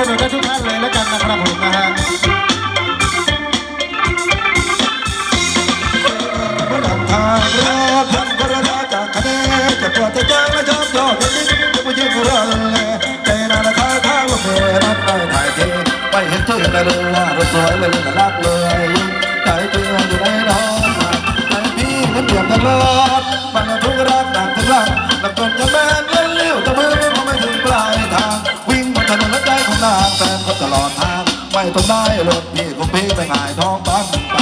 สนุนได้ทุกท่านเลยแล้วกันนะครับผมนะฮะทางรักันกระดาจะแนนจะปวดจจางแลชอบยอดเยี่ยมจะไม่ยืมรันเลยใจนาละท้ท้าว่าเธอรักไม่ถ่ายไปเห็นเธอแต่เรื่องน่ารักสวยเลยน่ารักเลยใจเธออยู่ในน้องใจพี่มันเดือดร้อน ต้องได้เลยที่ผมพี่ไปหายท้องฟ้าไป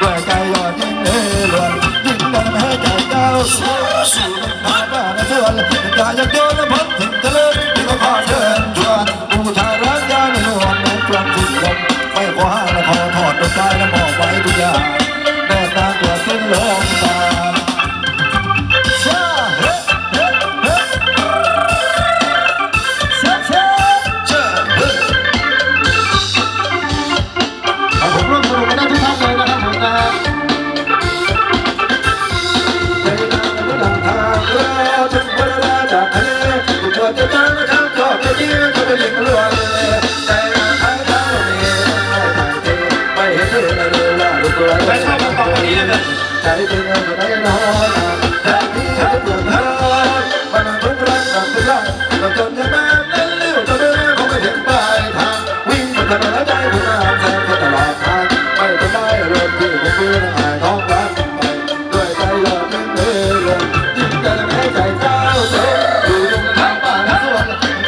ด้วกใจยอดยิ่งเลื่อยิ่งดันให้ใจเจ้าสู่สู่หายบ้านเถื่อนอยากเดินพ้นถึงทะเลที่ก็ขอเชิญชวนผู้ชายรักยาไม่หวนในกวามสิ้นลมไม่ขอห้าลขอถอดดวงใจและมอบไว้ทุกอย่าง วดจะจังทั้งทอจะยิ้มทำให้ยิ้มรัวเลยใจรักทั้งทั้งมีไม่เห็นเลยนะเรือลาลูกหลานไม่ชอบคำนี้ใจเป็นเงินไม่ได้นนแต่ที่เธอปดหัวมันทุกข์รักกับเธอเราจนจะแม่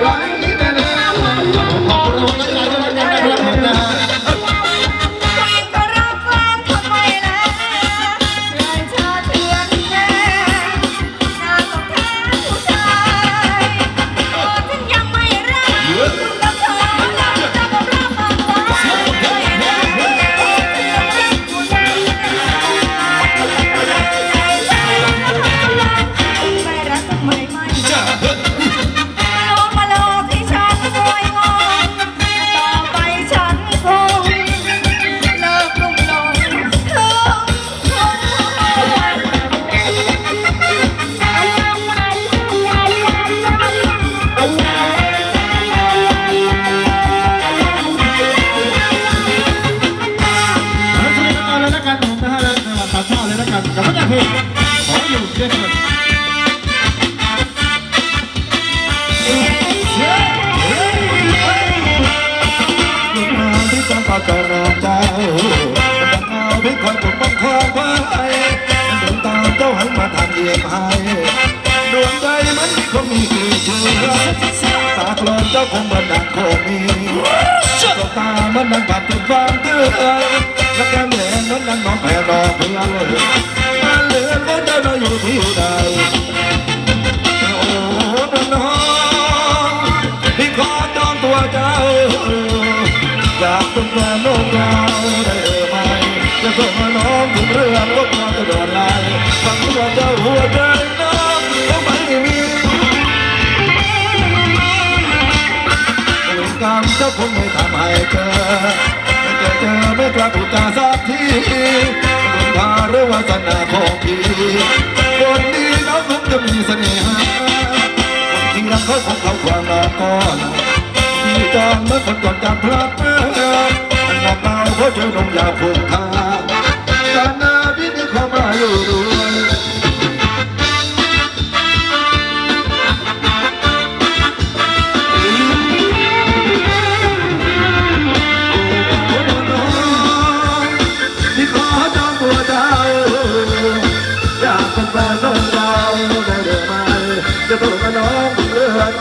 Thank you. เรียบหาดวงใจมันคงมีคือเชื่อตาคลอนเจ้าคงบันดาลคงมีสบตามันดังปัดถึงควาเตื่อและแก้มแดงนั้นดังน้องแผ่รอเพื่อนมาเหลือว่นได้มาอยู่ที่ใดอ้น้องพี่ขอจองตัวเจ้าจากตรงนั้น้ลกเราได้เอ่ยไหมจะส่งมาน้องถึงเรื่องรบกวน ฟังว่าเจ้าหัวใจน้องก็ไม่มีเวรกรรมเจ้าคงไม่ทำให้เจอไม่เจอเจอไม่กล้าพูดจาสักทีบุญพาหรือวาสนาของพี่คนดีน้องคงจะมีเสน่หาคนที่รักเขาของเขาความรักก่อนที่จองเมื่อคนก่อนจากพลัดเมื่อมันบอกเราเขาเจอลงยาผูกขา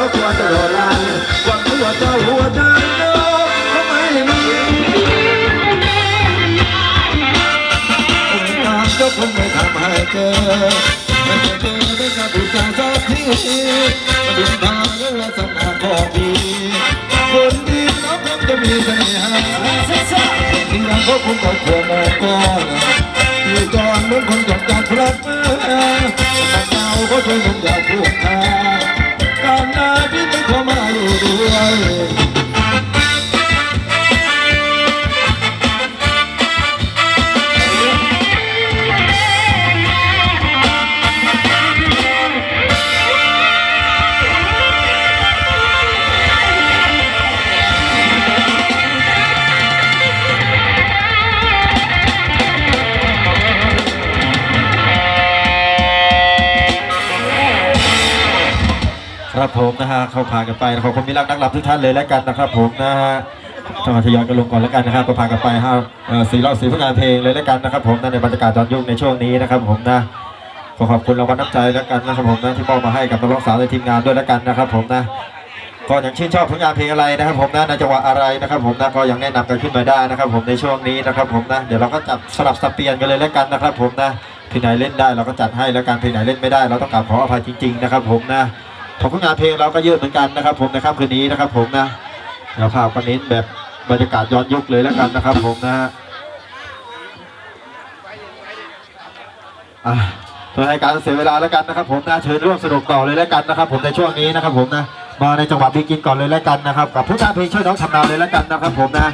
เรื่องเขาควรจะรอไล่หวังว่าเจ้าหัวใจน้องเขาไม่มีองค์การก็คงไม่ทำให้เจอไม่เคยเจอได้กับผู้ชาสักทีมาดึงพาและลักษณะของดีคนดีน้องคงจะมีเสน่หาที่ยังเขาคงก็ควรมองก่อนอยู่ก่อนเหมือนคนจดจากพลัดเมื่อแต่เจ้าก็ช่วยผมอยากพูดทาการ ครับผมนะฮะเข้าผ่ากันไปขอบคุณมิรักนักหลับทุกท่านเลยแล้วกันนะครับผมนะฮะทมาทยอยกันลงก่อนแล้วกันนะครับก็ผ่ากันไปห้าเอ่อสี่รอบสี่ผลงานเพลงเลยแล้วกันนะครับผมนะในบรรยากาศตอนยุ่งในช่วงนี้นะครับผมนะขอขอบคุณรางวัลน้ำใจแล้วกันนะครับผมนะที่มอบมาให้กับนักร้องสาวในทีมงานด้วยแล้วกันนะครับผมนะก็อย่างชื่นชอบผลงานเพลงอะไรนะครับ ผมนะในจังหวะอะไรนะครับ ผมนะก็ยังแนะนำกันขึ้นมาได้นะครับ ผมในช่วงนี้นะครับ ผมนะเดี๋ยวเราก็จับสลับสับเปลี่ยนกันเลยแล้วกันนะครับ ผมนะเพลงไหนเล่นได้เราก็จัดให้แล้วกันเพลงไหนเล่นไม่ได้ เราต้องกราบขออภัยจริง ๆ นะครับ ผมนะ ของผลงานเพลงเราก็เยอะเหมือนกันนะครับ ผมในค่ำคืนนี้นะครับ ผมนะเดี๋ยวภาพกันนี้แบบบรรยากาศย้อนยุคเลยแล้วกันนะครับ ผมนะฮะเพื่อให้การเสียเวลาแล้วกันนะครับ ผมนะเชิญร่วมสนุกต่อเลยแล้วกันนะครับ ผมในช่วงนี้นะครับ ผมนะมาในจังหวะบีกินก่อนเลยแล้วกันนะครับ กับผู้งาเพลงช่วยน้องทำนาเลยแล้วกันนะครับ ผมนะ